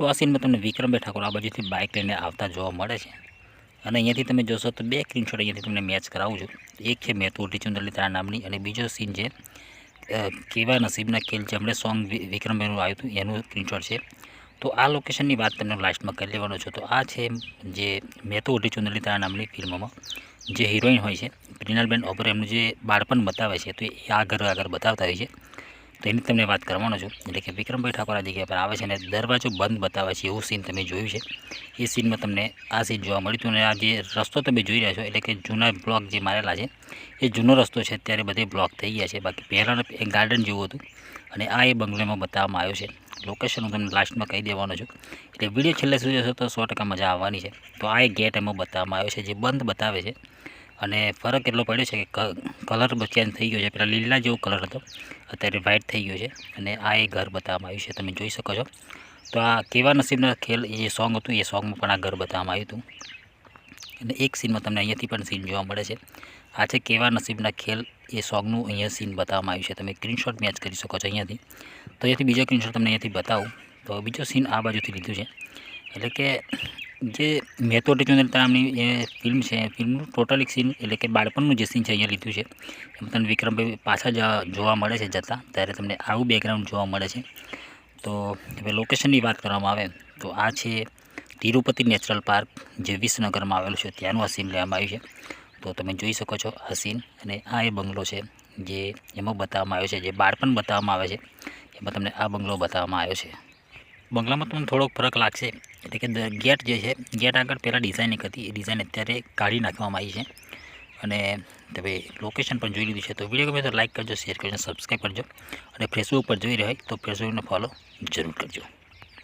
તો આ સીનમાં તમને વિક્રમભાઈ ઠાકોર આ બાજુથી બાઇક લઈને આવતા જોવા મળે છે. અને અહીંયાથી તમે જોશો તો બે સ્ક્રીનશોટ અહીંયાથી તમને મેચ કરાવું છું. એક છે મેતુ ટીચુંદરલી તારા નામની અને બીજો સીન છે કેવા નસીબના ખેલ છે. હમણાં સોંગ વિક્રમભાઈનું આવ્યું હતું, એનું સ્ક્રીનશોટ છે. તો આ લોકેશનની વાત તમને લાસ્ટમાં કરી લેવાનો છું. તો આ છે જે મેતુ ચુંદરલી તારા નામની ફિલ્મમાં જે હિરોઈન હોય છે, પ્રિનાલબેન ઓબર એમનું જે બાળપણ બતાવે છે, તો એ આગળ આગળ બતાવતા હોય છે. તો એની તમને વાત કરવાનો છું. એટલે કે વિક્રમભાઈ ઠાકોર જગ્યા પર આવે છે અને દરવાજો બંધ બતાવે છે એવું સીન તમે જોયું છે. એ સીનમાં તમને આ સીન જોવા મળ્યું હતું અને આ જે રસ્તો તમે જોઈ રહ્યા છો, એટલે કે જૂના બ્લોક જે મારેલા છે, એ જૂનો રસ્તો છે. અત્યારે બધે બ્લોક થઈ ગયા છે. બાકી પહેલાં એક ગાર્ડન જેવું હતું અને આ એ બંગલોમાં બતાવવામાં આવ્યો છે. લોકેશન હું તમને લાસ્ટમાં કહી દેવાનો છું. એટલે વીડિયો છેલ્લે સુધી જોશો તો સો મજા આવવાની છે. તો આ એક ગેટ એમાં બતાવવામાં આવ્યો છે, જે બંધ બતાવે છે. અને ફરક એટલો પડ્યો છે કે કલર ચેન્જ થઈ ગયો છે. પહેલાં લીલા જેવો કલર હતો. અત્યારે વ્હાઇટ થઈ ગયો છે. અને આ એ ઘર બતાવવામાં આવ્યું છે. તમે જોઈ શકો છો. તો આ કેવા નસીબના ખેલ, એ સોંગ હતું, એ સોંગમાં પણ આ ઘર બતાવવામાં આવ્યું હતું. અને એક સીનમાં તમને અહીંયાથી પણ સીન જોવા મળે છે. આ છે કેવા નસીબના ખેલ, એ સોંગનું અહીંયા સીન બતાવવામાં આવ્યું છે. તમે સ્ક્રીનશોટ મેચ કરી શકો છો અહીંયાથી. તો અહીંયાથી બીજો સ્ક્રીનશોટ તમને અહીંયાથી બતાવું. તો બીજો સીન આ બાજુથી લીધું છે. એટલે કે જે મેતો ટીચુંદર નામની એ ફિલ્મ છે ફિલ્મનું ટોટલ એક સીન એટલે કે બાળપણનું જે સીન છે અહીંયા લીધું છે, એમાં તમને વિક્રમભાઈ પાછા જોવા મળે છે જતાં, ત્યારે તમને આવું બેકગ્રાઉન્ડ જોવા મળે છે. તો હવે લોકેશનની વાત કરવામાં આવે, તો આ છે તિરુપતિ નેચરલ પાર્ક, જે વિસનગરમાં આવેલું છે, ત્યાંનું આ સીન લેવામાં આવ્યું છે. તો તમે જોઈ શકો છો આ સીન અને આ એ બંગલો છે, જે એમાં બતાવવામાં આવ્યો છે, જે બાળપણ બતાવવામાં આવે છે, એમાં તમને આ બંગલો બતાવવામાં આવ્યો છે. બંગલામાં તમને થોડોક ફરક લાગશે. એટલે કે ગેટ જે છે, ગેટ આગળ પહેલાં ડિઝાઇનિંગ હતી. એ ડિઝાઇન અત્યારે કાઢી નાખવામાં આવી છે. અને તમે લોકેશન પણ જોઈ લીધું છે. તો વીડિયો ગમે તો લાઇક કરજો શેર કરજો સબસ્ક્રાઈબ કરજો. અને ફેસબુક પર જોઈ રહ્યા હોય તો ફેસબુકને ફોલો જરૂર કરજો.